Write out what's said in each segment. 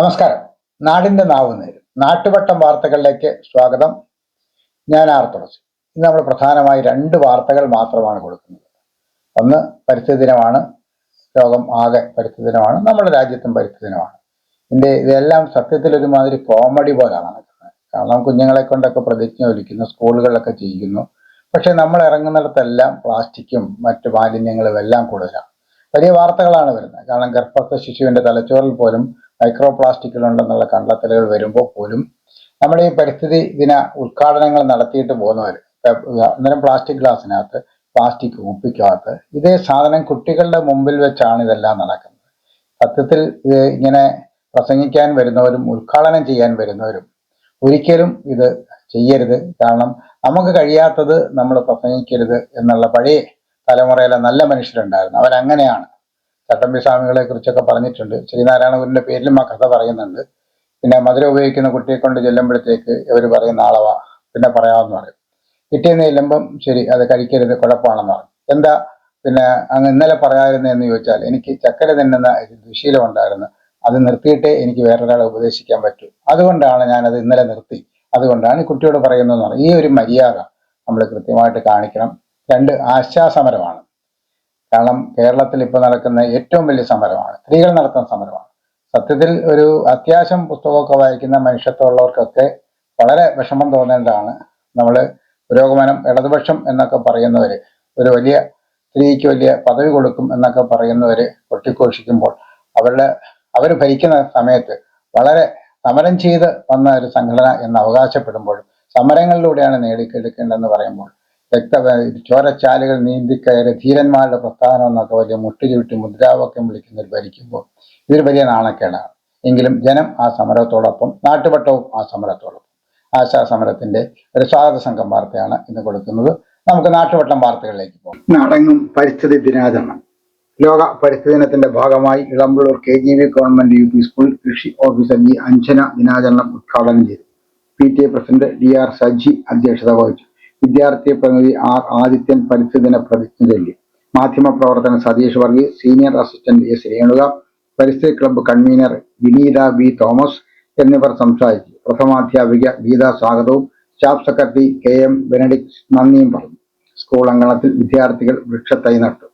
നമസ്കാരം. നാടിന്റെ നാവ് നേരും. നാട്ടുവട്ടം വാർത്തകളിലേക്ക് സ്വാഗതം. ഞാൻ ആർ തുളസി. ഇന്ന് നമ്മൾ പ്രധാനമായി രണ്ട് വാർത്തകൾ മാത്രമാണ് കൊടുക്കുന്നത്. ഒന്ന് പരിസ്ഥിതി ദിനമാണ്. ലോകം ആകെ പരിസ്ഥിതി ദിനമാണ്. നമ്മുടെ രാജ്യത്തും പരിസ്ഥിതി ദിനമാണ്. ഇതിന്റെ ഇതെല്ലാം സത്യത്തിൽ ഒരുമാതിരി കോമഡി പോലാണ് കാരണം കുഞ്ഞുങ്ങളെ കൊണ്ടൊക്കെ പ്രതിജ്ഞ ഒലിക്കുന്നു സ്കൂളുകളിലൊക്കെ ചെയ്യിക്കുന്നു. പക്ഷെ നമ്മൾ ഇറങ്ങുന്നിടത്തെല്ലാം പ്ലാസ്റ്റിക്കും മറ്റു മാലിന്യങ്ങളും എല്ലാം കൂടുതലാണ്. വലിയ വാർത്തകളാണ് വരുന്നത്. കാരണം ഗർഭസ്ഥ ശിശുവിന്റെ തലച്ചോറിൽ പോലും മൈക്രോ പ്ലാസ്റ്റിക്കുകളുണ്ടെന്നുള്ള കണ്ടെത്തലുകൾ വരുമ്പോൾ പോലും നമ്മൾ ഈ പരിസ്ഥിതി ദിന ഉദ്ഘാടനങ്ങൾ നടത്തിയിട്ട് പോകുന്നവർ അന്നേരം പ്ലാസ്റ്റിക് ഗ്ലാസ്സിനകത്ത് പ്ലാസ്റ്റിക് കുപ്പിക്കകത്ത് ഇതേ സാധനം കുട്ടികളുടെ മുമ്പിൽ വെച്ചാണ് ഇതെല്ലാം നടക്കുന്നത്. സത്യത്തിൽ ഇങ്ങനെ പ്രസംഗിക്കാൻ വരുന്നവരും ഉദ്ഘാടനം ചെയ്യാൻ വരുന്നവരും ഒരിക്കലും ഇത് ചെയ്യരുത്. കാരണം നമുക്ക് കഴിയാത്തത് നമ്മൾ പ്രസംഗിക്കരുത് എന്നുള്ള പഴയ തലമുറയിലെ നല്ല മനുഷ്യരുണ്ടായിരുന്നു. അവരങ്ങനെയാണ്. ചട്ടമ്പി സ്വാമികളെ കുറിച്ചൊക്കെ പറഞ്ഞിട്ടുണ്ട്. ശ്രീനാരായണ ഗുരുവിന്റെ പേരിലും ആ കഥ പറയുന്നുണ്ട്. പിന്നെ മധുര ഉപയോഗിക്കുന്ന കുട്ടിയെ കൊണ്ട് ചെല്ലുമ്പോഴത്തേക്ക് ഇവർ പറയുന്ന ആളവ പിന്നെ പറയാമെന്ന് പറയും. കിട്ടിയെന്ന് ചെല്ലുമ്പം ശരി അത് കഴിക്കരുത് കുഴപ്പമാണെന്ന് പറയും. എന്താ? പിന്നെ അങ്ങ് ഇന്നലെ പറയാമായിരുന്നു എന്ന് ചോദിച്ചാൽ എനിക്ക് ചക്കര തിന്നുന്ന ദുശീലം ഉണ്ടായിരുന്നു. അത് നിർത്തിയിട്ടേ എനിക്ക് വേറൊരാളെ ഉപദേശിക്കാൻ പറ്റൂ. അതുകൊണ്ടാണ് ഞാനത് ഇന്നലെ നിർത്തി. അതുകൊണ്ടാണ് കുട്ടിയോട് പറയുന്നതെന്ന് പറയും. ഈ ഒരു മര്യാദ നമ്മൾ കൃത്യമായിട്ട് കാണിക്കണം. രണ്ട് ആശാസമരമാണ്. കാരണം കേരളത്തിൽ ഇപ്പോൾ നടക്കുന്ന ഏറ്റവും വലിയ സമരമാണ്. സ്ത്രീകൾ നടത്തുന്ന സമരമാണ്. സത്യത്തിൽ ഒരു അത്യാവശ്യം പുസ്തകമൊക്കെ വായിക്കുന്ന മനുഷ്യത്വമുള്ളവർക്കൊക്കെ വളരെ വിഷമം തോന്നേണ്ടതാണ്. നമ്മൾ പുരോഗമനം ഇടതുപക്ഷം എന്നൊക്കെ പറയുന്നവര് ഒരു വലിയ സ്ത്രീക്ക് വലിയ പദവി കൊടുക്കും എന്നൊക്കെ പറയുന്നവര് കൊട്ടിഘോഷിക്കുമ്പോൾ അവരുടെ അവർ ഭരിക്കുന്ന സമയത്ത് വളരെ സമരം ചെയ്ത് വന്ന ഒരു സംഘടന എന്ന് അവകാശപ്പെടുമ്പോൾ സമരങ്ങളിലൂടെയാണ് നേടിക്കെടുക്കേണ്ടതെന്ന് പറയുമ്പോൾ രക്ത ചോരച്ചാലുകൾ നീന്തിക്കയറി ധീരന്മാരുടെ പ്രസ്ഥാനം എന്നൊക്കെ വലിയ മുട്ടുചുരുട്ടി മുദ്രാവാക്യം വിളിക്കുന്നവർ ഭരിക്കുമ്പോൾ ഇതൊരു വലിയ നാണക്കേടാണ്. എങ്കിലും ജനം ആ സമരത്തോടൊപ്പം നാട്ടുവട്ടവും ആ സമരത്തോടൊപ്പം. ആശാ സമരത്തിന്റെ ഒരു സ്വാഗത സംഘം വാർത്തയാണ് ഇന്ന് കൊടുക്കുന്നത്. നമുക്ക് നാട്ടുവട്ടം വാർത്തകളിലേക്ക് പോകാം. നടങ്ങും പരിസ്ഥിതി ദിനാചരണം. ലോക പരിസ്ഥിതി ദിനത്തിന്റെ ഭാഗമായി Elampalloor K G V government U P school കൃഷി ഓഫീസർ ജി അഞ്ജന ദിനാചരണം ഉദ്ഘാടനം ചെയ്തു. P T A president D R Saji അധ്യക്ഷത വഹിച്ചു. വിദ്യാർത്ഥി പ്രതിനിധി ആർ ആദിത്യൻ പരിസ്ഥിതി ദിന പ്രതിജ്ഞ ചൊല്ലി മാധ്യമപ്രവർത്തകൻ Satheesh Varghese senior assistant S Renuka പരിസ്ഥിതി club convener Vineetha V Thomas എന്നിവർ സംസാരിച്ചു. പ്രഥമാധ്യാപിക ഗീത സ്വാഗതവും staff secretary K M Benedicts നന്ദിയും പറഞ്ഞു. സ്കൂൾ അങ്കണത്തിൽ വിദ്യാർത്ഥികൾ വൃക്ഷത്തൈ നട്ടു.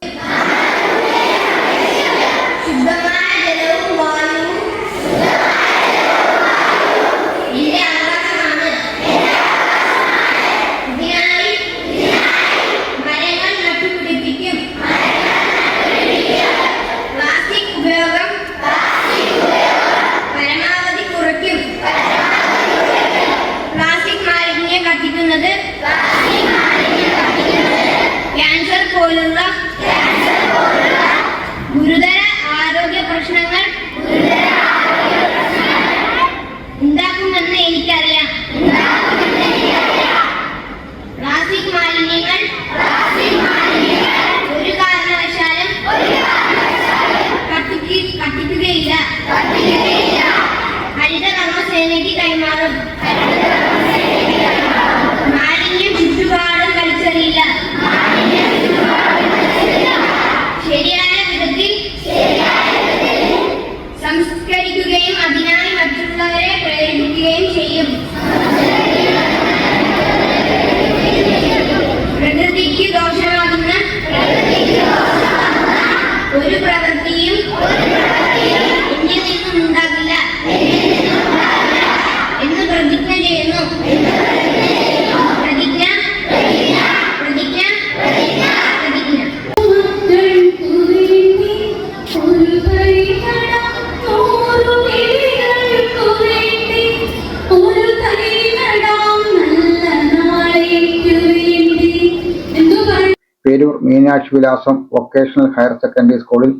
Perur Meenakshi Vilasam vocational higher secondary സ്കൂളിൽ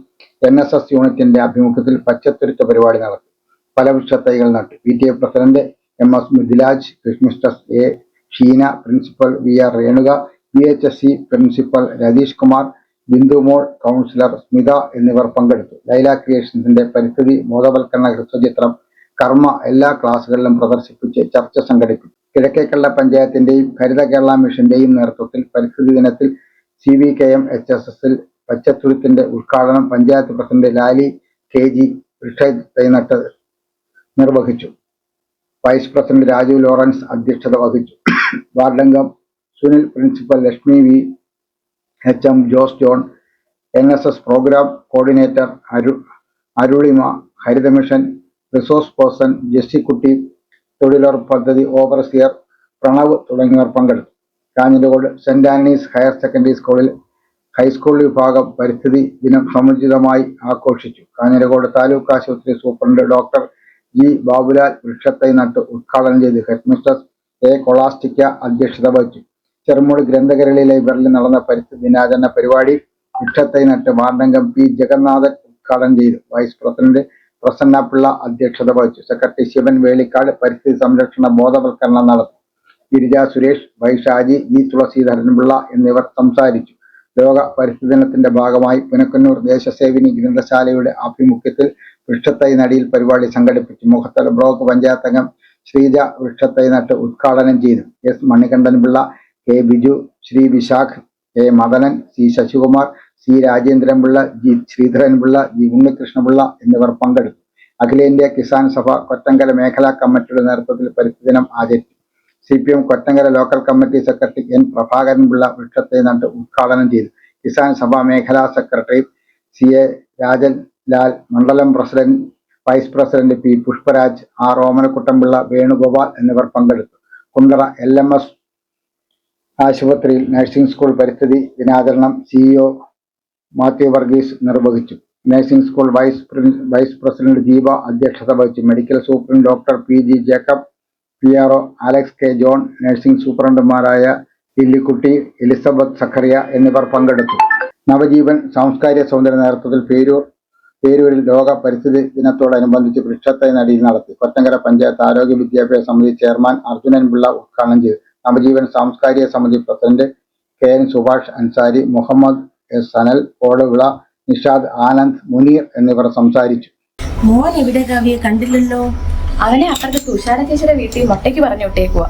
എൻ എസ് എസ് യൂണിറ്റിന്റെ ആഭിമുഖ്യത്തിൽ പച്ചത്തുരുത്ത് പരിപാടി നടത്തി. പല വൃക്ഷത്തൈകൾ നട്ടു. P T A president M S Mithilaj ക്രിസ്മിസ്റ്റസ് A Sheena principal V R Renuka V H S C principal Ratheesh Kumar Bindumol councillor Smitha എന്നിവർ പങ്കെടുത്തു. ലൈല ക്രിയേഷൻസിന്റെ പരിസ്ഥിതി ബോധവൽക്കരണ ഹ്രസ്വചിത്രം കർമ്മ എല്ലാ ക്ലാസുകളിലും പ്രദർശിപ്പിച്ച് ചർച്ച സംഘടിപ്പിച്ചു. കിഴക്കേക്കള്ള പഞ്ചായത്തിന്റെയും ഹരിത കേരള മിഷന്റെയും നേതൃത്വത്തിൽ പരിസ്ഥിതി ദിനത്തിൽ C V K M H S എസിൽ പച്ചത്തുരുത്തിന്റെ ഉദ്ഘാടനം panchayat president Lali K G വൃക്ഷ തൈനട്ട് നിർവഹിച്ചു. വൈസ് പ്രസിഡന്റ് രാജു ലോറൻസ് അധ്യക്ഷത വഹിച്ചു. വാർഡംഗം Sunil principal Lakshmi V H M Jose John N S S programme coordinator അരു അരുളിമ ഹരിതമിഷൻ റിസോഴ്സ് പേഴ്സൺ ജെസ്സിക്കുട്ടി തൊഴിലുറപ്പ് പദ്ധതി ഓവർസിയർ പ്രണവ് തുടങ്ങിയവർ പങ്കെടുത്തു. Kanjirakode saint Antony's higher secondary സ്കൂളിൽ ഹൈസ്കൂൾ വിഭാഗം പരിസ്ഥിതി ദിനം സമുചിതമായി ആഘോഷിച്ചു. കാഞ്ഞിരകോട് താലൂക്ക് ആശുപത്രി സൂപ്രണ്ട് ഡോക്ടർ ജി ബാബുലാൽ വൃക്ഷത്തൈ നട്ട് ഉദ്ഘാടനം ചെയ്ത് ഹെഡ്മിസ്റ്റർ എ കൊളാസ്റ്റിക്ക അധ്യക്ഷത വഹിച്ചു. ചെറുമൂട് ഗ്രന്ഥകരളി ലൈബ്രറിയിൽ നടന്ന പരിസ്ഥിതി ദിനാചരണ പരിപാടി വൃക്ഷത്തൈ നട്ട് വാർഡംഗം പി ജഗന്നാഥൻ ഉദ്ഘാടനം ചെയ്തു. വൈസ് പ്രസിഡന്റ് പ്രസന്ന പിള്ള അധ്യക്ഷത വഹിച്ചു. സെക്രട്ടറി ശിവൻ വേളിക്കാട് പരിസ്ഥിതി സംരക്ഷണ ബോധവൽക്കരണം നടത്തി. ഗിരിജ സുരേഷ് വൈശാജി ജി. തുളസീധരൻപിള്ള എന്നിവർ സംസാരിച്ചു. ലോക പരിസ്ഥിതി ദിനത്തിന്റെ ഭാഗമായി പുനക്കന്നൂർ ദേശസേവിനി ഗ്രന്ഥശാലയുടെ ആഭിമുഖ്യത്തിൽ വൃക്ഷത്തൈ നടിയിൽ പരിപാടി സംഘടിപ്പിച്ചു മുഖത്തല ബ്ലോക്ക് പഞ്ചായത്ത് അംഗം ശ്രീജ വൃക്ഷത്തൈ നട്ട് ഉദ്ഘാടനം ചെയ്തു. S. Manikandanpillai K. Biju Shri. Vishakh K. Madanan C. Sasikumar C. Rajendranpillai G. Sreedharanpillai G. Unnikrishnapillai എന്നിവർ പങ്കെടുത്തു. അഖിലേന്ത്യാ കിസാൻ സഭ കൊറ്റങ്കര മേഖലാ കമ്മിറ്റിയുടെ നേതൃത്വത്തിൽ പരിസ്ഥിതി ദിനം ആചരിച്ചു. C P M Kottankara local committee secretary N Prabhakaran Pillai വൃക്ഷത്തെ നട്ട് ഉദ്ഘാടനം ചെയ്തു. കിസാൻ സഭ മേഖലാ secretary C A Rajan Lal മണ്ഡലം president vice president P Pushparaj R Omanakuttanpillai Venugopal എന്നിവർ പങ്കെടുത്തു. കുണ്ടറ എൽ എം എസ് ആശുപത്രിയിൽ നഴ്സിംഗ് സ്കൂൾ പരിസ്ഥിതി ദിനാചരണം സിഇഒ മാത്യു വർഗീസ് നിർവഹിച്ചു. Nursing school vice vice president Deepa അധ്യക്ഷത വഹിച്ചു. Medical superintendent doctor P G Jacob P R O Alex K. John nursing സൂപ്രണ്ടുമാരായ Lillikutty Elizabeth Zacharia എന്നിവർ പങ്കെടുത്തു. നവജീവൻ സാംസ്കാരിക സൗന്ദര്യ നേതൃത്വത്തിൽ പേരൂർ പേരൂരിൽ ലോക പരിസ്ഥിതി ദിനത്തോടനുബന്ധിച്ച് വൃക്ഷത്തൈ നടിയിൽ നടത്തി. കൊറ്റങ്കര പഞ്ചായത്ത് ആരോഗ്യ വിദ്യാഭ്യാസ സമിതി ചെയർമാൻ അർജുനൻ പിള്ള ഉദ്ഘാടനം ചെയ്തു. നവജീവൻ സാംസ്കാരിക സമിതി president K. N. Subhash Ansari Muhammad S. Sanal Koduvila Nishad Anand Muneer എന്നിവർ സംസാരിച്ചു. മോൻ എവിടെ കാവ്യ കണ്ടില്ലല്ലോ? അവനെ അപ്പുറത്തെ ചേച്ചിയുടെ വീട്ടിൽ മൊട്ടയ്ക്ക് പറഞ്ഞു വിട്ടേക്കുക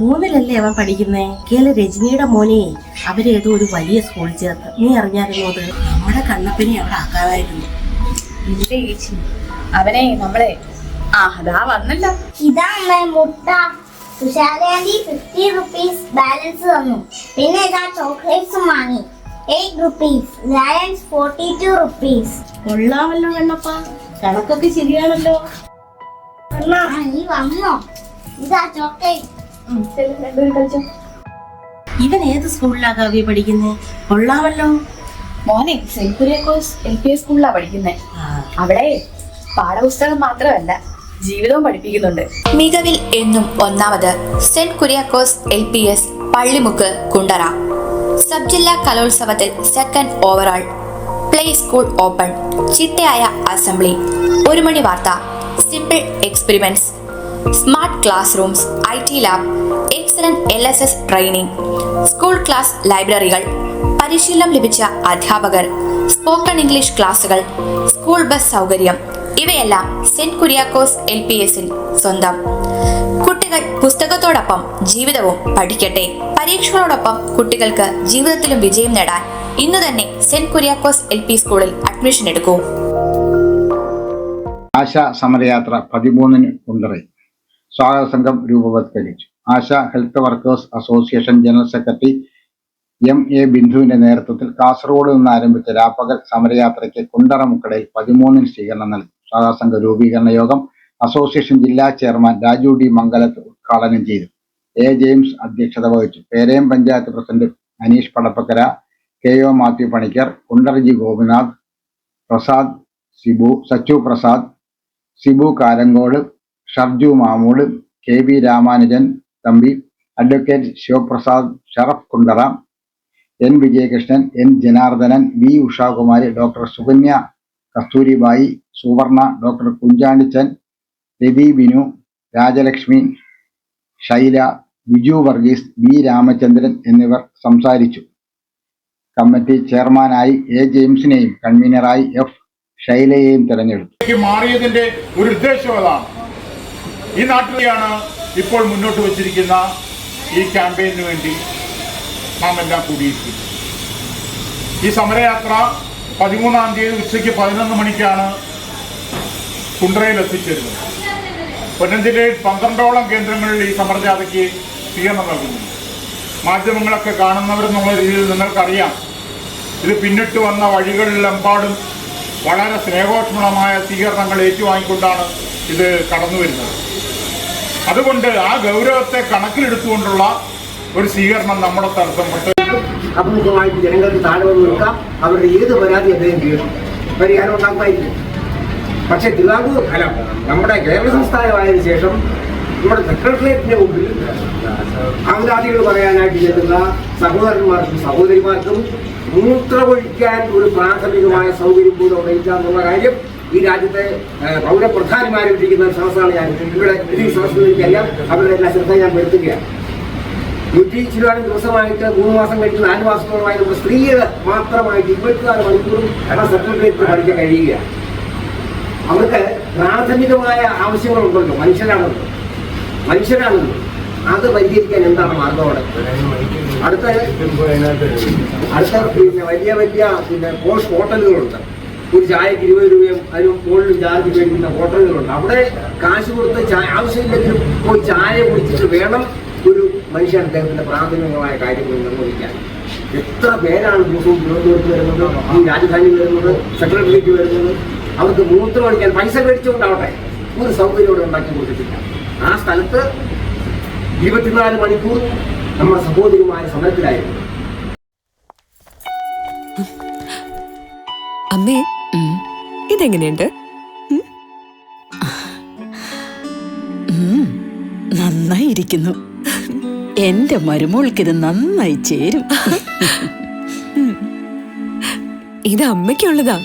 മൂന്നിലല്ലേ അവൻ പഠിക്കുന്നേ? കേല രജനിയുടെ മോനെ അവരേതോ ഒരു വലിയ സ്കൂളിൽ ചേർത്ത്. നീ അറിഞ്ഞായിരുന്നു അത്? നമ്മുടെ കണ്ണപ്പനെ അവിടെ ആക്കാതായിരുന്നു ഇല്ലേ ചേച്ചി? അവനെ നമ്മളെ ആ അതാ വന്നല്ലോ. ഇതാ അമ്മേ മുട്ട. തുഷാരാന്റി ഫിഫ്റ്റി റുപ്പീസ് ബാലൻസ് തന്നു. പിന്നെ ഇതാ ചോക്ലേറ്റ്സും വാങ്ങി. Eight rupees lions forty two rupees കൊള്ളാമല്ലോ കണ്ണപ്പ. കണക്കൊക്കെ ശരിയാണല്ലോ. നീ വന്നോ. ഇതാ ചോക്ലേറ്റ്. ഇവൻ ഏത് സ്കൂളിലാ കാവ്യ പഠിക്കുന്നേ? കൊള്ളാമല്ലോ. മോനെ saint Kuriakose L P S സ്കൂളിലാ പഠിക്കുന്നത് അവിടെ പാഠപുസ്തകം മാത്രമല്ല ജീവിതവും പഠിപ്പിക്കുന്നുണ്ട്. മികവിൽ എന്നും ഒന്നാമത് saint Kuriakose L P S Pallimukku Kundara. Sub ജില്ലാ കലോത്സവത്തിൽ second overall. Play school open. ചിട്ടയായ അസംബ്ലി. ഒരു മണി വാർത്ത. Simple experiments smart class rooms I T lab excellent L S S training school class ലൈബ്രറികൾ പരിശീലനം ലഭിച്ച അധ്യാപകർ സ്പോക്കൺ ഇംഗ്ലീഷ് ക്ലാസുകൾ സ്കൂൾ ബസ് സൗകര്യം ഇവയെല്ലാം സെന്റ് കുര്യാക്കോസ് എൽ പി എസിൽ സ്വന്തം. കുട്ടികൾ പുസ്തകത്തോടൊപ്പം ജീവിതവും പഠിക്കട്ടെ. പരീക്ഷകളോടൊപ്പം കുട്ടികൾക്ക് ജീവിതത്തിലും വിജയം നേടാൻ ഇന്ന് തന്നെ സെന്റ് കുര്യാക്കോസ് എൽ പി സ്കൂളിൽ അഡ്മിഷൻ എടുക്കൂ. ആശ സമരയാത്ര പതിമൂന്നിന് കുണ്ടറയിൽ സ്വാഗത സംഘം രൂപവത്കരിച്ചു. ASHA health workers association general secretary M A ബിന്ദുവിന്റെ നേതൃത്വത്തിൽ കാസർഗോഡ് നിന്ന് ആരംഭിച്ച രാപ്പകൽ സമരയാത്രയ്ക്ക് കുണ്ടറ മുക്കടയിൽ പതിമൂന്നിന് സ്വീകരണം നൽകി. സ്വാഗത സംഘ രൂപീകരണ യോഗം അസോസിയേഷൻ ജില്ലാ ചെയർമാൻ രാജു ഡി മംഗലത്ത് ഉദ്ഘാടനം ചെയ്തു. എ ജെയിംസ് അധ്യക്ഷത വഹിച്ചു. Perayam panchayat president Aneesh Padappakkara K O Mathew Panicker കുണ്ടർജി Gopinath Prasad Sibu Sachu Prasad Sibu Karankode Sharju Mamood K V Ramanujan Thampi advocate Sivaprasad Sharaf Kundara N Vijayakrishnan N Janardhanan V Ushakumari doctor Sukanya Kasturibai Suvarna doctor Kunjandichan Ravi Binu Rajalakshmi Shaila Biju Varghese V Ramachandran എന്നിവർ സംസാരിച്ചു. Committee ചെയർമാനായി A ജെയിംസിനെയും കൺവീനറായി F ഷൈലയെയും തെരഞ്ഞെടുത്തു. മാറിയതിന്റെ ഒരു ഉദ്ദേശം അതാണ്. ഈ നാട്ടിലെയാണ് ഇപ്പോൾ മുന്നോട്ട് വച്ചിരിക്കുന്ന ഈ ക്യാമ്പയിനു വേണ്ടി നാം എല്ലാം കൂടിയിരിക്കുന്നത്. ഈ സമരയാത്ര പതിമൂന്നാം തീയതി ഉച്ചയ്ക്ക് പതിനൊന്ന് മണിക്കാണ് കുണ്ട്രയിൽ എത്തിച്ചേരുന്നത് കൊല്ലം ജില്ലയിൽ പന്ത്രണ്ടോളം കേന്ദ്രങ്ങളിൽ ഈ സമരജാഥയ്ക്ക് സ്വീകരണം നൽകുന്നു. മാധ്യമങ്ങളൊക്കെ കാണുന്നവരെന്നുള്ള രീതിയിൽ നിങ്ങൾക്കറിയാം. ഇത് പിന്നിട്ട് വന്ന വഴികളിലെമ്പാടും വളരെ സ്നേഹോഷ്മളമായ സ്വീകരണങ്ങൾ ഏറ്റുവാങ്ങിക്കൊണ്ടാണ് ഇത് കടന്നു വരുന്നത് അതുകൊണ്ട് ആ ഗൗരവത്തെ കണക്കിലെടുത്തുകൊണ്ടുള്ള ഒരു സ്വീകരണം നമ്മുടെ തടസ്സപ്പെട്ട് അഭിമുഖമായിട്ട് ജനങ്ങൾക്ക് താഴെ വന്ന് നിൽക്കാം അവരുടെ ഏത് പരാതി അദ്ദേഹം ചെയ്യണം. പരിഹാരം ഉണ്ടാക്കുമായിരിക്കും പക്ഷേ തിരുവാങ്കൂർ അല്ല നമ്മുടെ കേരള സംസ്ഥാനമായതിനു ശേഷം നമ്മുടെ സെക്രട്ടേറിയറ്റിന്റെ മുമ്പിൽ അവതാദികൾ പറയാനായിട്ട് ചെല്ലുന്ന സഹോദരന്മാർക്കും സഹോദരിമാർക്കും മൂത്രമൊഴിക്കാൻ ഒരു പ്രാഥമികമായ സൗകര്യം പോലും അവിടെ ഇല്ല എന്നുള്ള കാര്യം ഈ രാജ്യത്തെ ഏഹ്, പൗരപ്രധാനിമാരിരിക്കുന്ന ഒരു സദസ്സാണ് ഞാൻ ഇവിടെ ഈ സദസ്സിൽ എനിക്കറിയാം അവരുടെ എല്ലാ ശ്രദ്ധ ഞാൻ വരുത്തുകയാണ് നൂറ്റി ചിലവാനും ദിവസമായിട്ട് മൂന്ന് മാസം കഴിഞ്ഞ് നാല് മാസത്തോളമായി നമ്മുടെ സ്ത്രീകൾ മാത്രമായിട്ട് ഇരുപത്തിനാല് മണിക്കൂറും ആ സെക്രട്ടേറിയറ്റ് പഠിക്കാൻ കഴിയുകയാണ്. അവർക്ക് പ്രാഥമികമായ ആവശ്യങ്ങളുണ്ടല്ലോ മനുഷ്യരാണല്ലോ. മനുഷ്യരാണല്ലോ അത് പരിഹരിക്കാൻ എന്താണ് മാർഗം അവിടെ അടുത്ത അടുത്ത പിന്നെ വലിയ വലിയ പിന്നെ പോഷ് ഹോട്ടലുകളുണ്ട്. ഒരു ചായക്ക് ഇരുപത് രൂപയും അതിന് മുകളിലും ചാർജ് മേടിക്കുന്ന ഹോട്ടലുകളുണ്ട്. അവിടെ കാശ് കൊടുത്ത് ചായ ആവശ്യമില്ലെങ്കിലും പോയി ചായ കുടിച്ചിട്ട് വേണം ഒരു മനുഷ്യൻ അദ്ദേഹത്തിന്റെ പ്രാഥമികമായ കാര്യങ്ങൾ നിർവഹിക്കാൻ. എത്ര പേരാണ് ദിവസവും തിരുവനന്തപുരത്ത് വരുന്നത്? ഈ രാജധാനി വരുന്നത്? സെക്രട്ടറിയേറ്റ് വരുന്നത്? അവർക്ക് മൂത്രം അടിക്കാൻ പൈസ മേടിച്ചുകൊണ്ടാവട്ടെ. ഒരു സൗകര്യം ഉണ്ടാക്കി കൊടുത്തിട്ടില്ല. ആ സ്ഥലത്ത് ഇരുപത്തിനാല് മണിക്കൂർ നമ്മുടെ സഹോദരിമാർ സമരത്തിലായിരുന്നു. അമ്മേ ഇതെങ്ങനെയുണ്ട്? നന്നായി നന്നായിരിക്കുന്നു. എന്റെ മരുമോൾക്ക് ഇത് നന്നായി ചേരും. ഇത് അമ്മയ്ക്കുള്ളതാ.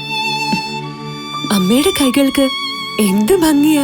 അമ്മയുടെ കൈകൾക്ക് എന്ത് ഭംഗിയാ.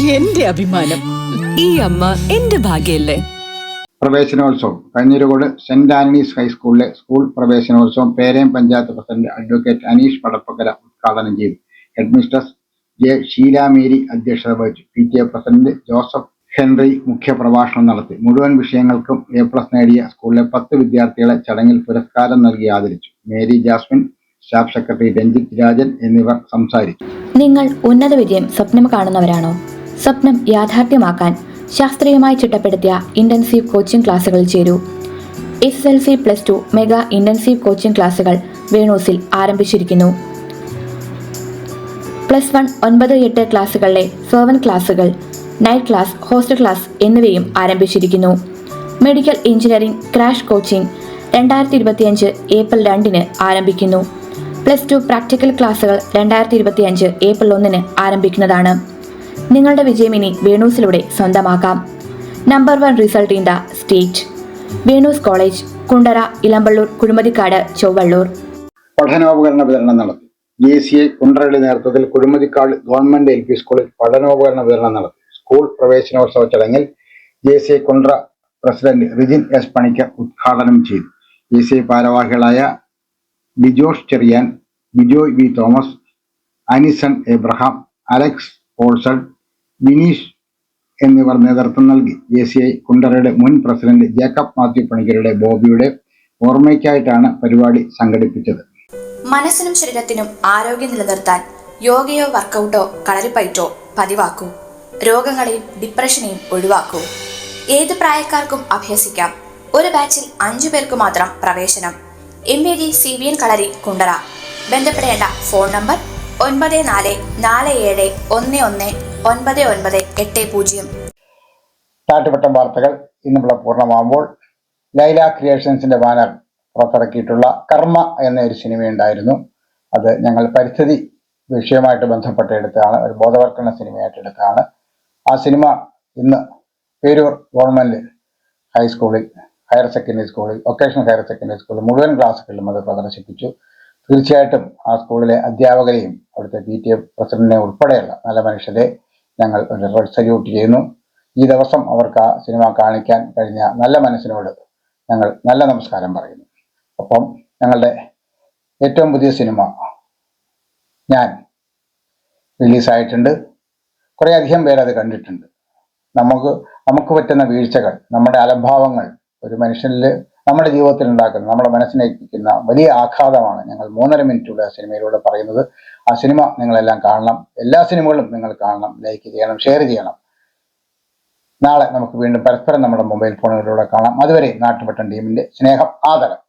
എന്റെ അഭിമാനം. ഈ അമ്മ എന്റെ ഭാഗ്യല്ലേ? പ്രവേശനോത്സവം. കഞ്ഞിരുകോട് സെന്റ് ആന്റണീസ് ഹൈസ്കൂളിലെ സ്കൂൾ പ്രവേശനോത്സവം പേരയം പഞ്ചായത്ത് പ്രസിഡന്റ് അഡ്വക്കേറ്റ് അനീഷ് പടപ്പക്കര ഉദ്ഘാടനം ചെയ്തു. ഹെഡ്മിസ്റ്റർ ജെ ഷീലാമേരി അധ്യക്ഷത വഹിച്ചു. P T A president Joseph Henry മുഖ്യപ്രഭാഷണം നടത്തി. മുഴുവൻ വിഷയങ്ങൾക്കും എ പ്ലസ് നേടിയ സ്കൂളിലെ പത്ത് വിദ്യാർത്ഥികളെ ചടങ്ങിൽ പുരസ്കാരം നൽകി ആദരിച്ചു. മേരി ജാസ്മിൻ സ്റ്റാഫ് സെക്രട്ടറി രഞ്ജിത്ത് രാജൻ എന്നിവർ സംസാരിച്ചു. നിങ്ങൾ ഉന്നത വിജയം സ്വപ്നം കാണുന്നവരാണോ? സ്വപ്നം യാഥാർത്ഥ്യമാക്കാൻ ശാസ്ത്രീയമായി ചിട്ടപ്പെടുത്തിയ ഇന്റൻസീവ് കോച്ചിംഗ് ക്ലാസുകൾ ചേരൂ. S S L C plus two mega intensive coaching ക്ലാസുകൾ വേണൂസിൽ ആരംഭിച്ചിരിക്കുന്നു. പ്ലസ് വൺ ഒൻപത് എട്ട് ക്ലാസ്സുകളിലെ സെവൻ ക്ലാസ്സുകൾ നൈറ്റ് ക്ലാസ് ഹോസ്റ്റൽ ക്ലാസ് എന്നിവയും ആരംഭിച്ചിരിക്കുന്നു. മെഡിക്കൽ എഞ്ചിനീയറിംഗ് ക്രാഷ് കോച്ചിംഗ് രണ്ടായിരത്തി ഇരുപത്തിയഞ്ച് ഏപ്രിൽ രണ്ടിന് ആരംഭിക്കുന്നു. പ്ലസ് ടു പ്രാക്ടിക്കൽ ക്ലാസ്സുകൾ രണ്ടായിരത്തി ഇരുപത്തിയഞ്ച് ഏപ്രിൽ ഒന്നിന് ആരംഭിക്കുന്നതാണ്. നിങ്ങളുടെ വിജയം ഇനി വേണൂസിലൂടെ സ്വന്തമാക്കാം. Number one result in the state Venus college Kundara Elampalloor Kuzhumathikkad Chowalloor. പഠനോപകരണ വിതരണം നടത്തി. ജെ സി കുണ്ടറയുടെ നേതൃത്വത്തിൽ കുഴിമതിക്കാട് ഗവൺമെന്റ് എൽ പി സ്കൂളിൽ പഠനോപകരണ വിതരണം നടത്തി. സ്കൂൾ പ്രവേശനോത്സവ ചടങ്ങിൽ J C I Kundara president Rijin S Panicker ഉദ്ഘാടനം ചെയ്തു. ജെ സി ഐ ഭാരവാഹികളായ Bijosh Cheriyan Bijoy V Thomas Anison Abraham Alex Paulson Vineesh എന്നിവർ നേതൃത്വം നൽകി. ജെ സി ഐ കുണ്ടറയുടെ മുൻ പ്രസിഡന്റ് ജേക്കബ് മാത്യു പണിക്കരുടെ ബോബിയുടെ ഓർമ്മയ്ക്കായിട്ടാണ് പരിപാടി സംഘടിപ്പിച്ചത്. മനസ്സിനും ശരീരത്തിനും ആരോഗ്യം നിലനിർത്താൻ യോഗയോ വർക്കൗട്ടോ കളരിപ്പയറ്റോ പതിവാക്കൂ. രോഗങ്ങളെയും ഡിപ്രഷനെയും ഒഴിവാക്കൂ. ഏത് പ്രായക്കാർക്കും അഭ്യസിക്കാം. ഒരു ബാച്ചിൽ അഞ്ചു പേർക്ക് മാത്രം പ്രവേശനം. M A G C V N Kalari Kundara. ബന്ധപ്പെടേണ്ട ഫോൺ നമ്പർ ഒൻപത് നാല് നാല് ഏഴ് ഒന്ന് ഒന്ന് ഒൻപത് ഒൻപത് എട്ട് പൂജ്യം. നാട്ടുപട്ടം വാർത്തകൾ ഇന്നിവിടെ പൂർണമാകുമ്പോൾ ലൈല ക്രിയേഷൻസിന്റെ ബാനർ പുറത്തിറക്കിയിട്ടുള്ള കർമ്മ എന്ന ഒരു സിനിമയുണ്ടായിരുന്നു അത് ഞങ്ങൾ പരിസ്ഥിതി വിഷയമായിട്ട് ബന്ധപ്പെട്ട് എടുത്തതാണ് ഒരു ബോധവൽക്കരണ സിനിമയായിട്ട് എടുത്തതാണ്. ആ സിനിമ ഇന്ന് പേരൂർ ഗവൺമെന്റ് ഹൈസ്കൂളിൽ ഹയർ സെക്കൻഡറി സ്കൂളിൽ വൊക്കേഷണൽ ഹയർ സെക്കൻഡറി സ്കൂളിൽ മുഴുവൻ ക്ലാസ്സുകളിലും അത് പ്രദർശിപ്പിച്ചു. തീർച്ചയായിട്ടും ആ സ്കൂളിലെ അധ്യാപകരെയും അവിടുത്തെ പി ടി എ പ്രസിഡന്റിനെ ഉൾപ്പെടെയുള്ള നല്ല മനുഷ്യരെ ഞങ്ങൾ ഒരു സല്യൂട്ട് ചെയ്യുന്നു. ഈ ദിവസം അവർക്ക് ആ സിനിമ കാണിക്കാൻ കഴിഞ്ഞ നല്ല മനസ്സിനോട് ഞങ്ങൾ നല്ല നമസ്കാരം പറയുന്നു. അപ്പം ഞങ്ങളുടെ ഏറ്റവും പുതിയ സിനിമ ഞാൻ റിലീസായിട്ടുണ്ട്. കുറേയധികം പേരത് കണ്ടിട്ടുണ്ട്. നമുക്ക് നമുക്ക് പറ്റുന്ന വീഴ്ചകൾ നമ്മുടെ അലംഭാവങ്ങൾ ഒരു മനുഷ്യനിൽ നമ്മുടെ ജീവിതത്തിൽ ഉണ്ടാക്കുന്ന നമ്മുടെ മനസ്സിനേൽപ്പിക്കുന്ന വലിയ ആഘാതമാണ് ഞങ്ങൾ മൂന്നര മിനിറ്റുള്ള സിനിമയിലൂടെ പറയുന്നത്. ആ സിനിമ നിങ്ങളെല്ലാം കാണണം. എല്ലാ സിനിമകളും നിങ്ങൾ കാണണം. ലൈക്ക് ചെയ്യണം ഷെയർ ചെയ്യണം. നാളെ നമുക്ക് വീണ്ടും പരസ്പരം നമ്മുടെ മൊബൈൽ ഫോണുകളിലൂടെ കാണാം. അതുവരെ നാട്ടുപട്ടം ടീമിന്റെ സ്നേഹം ആദരം.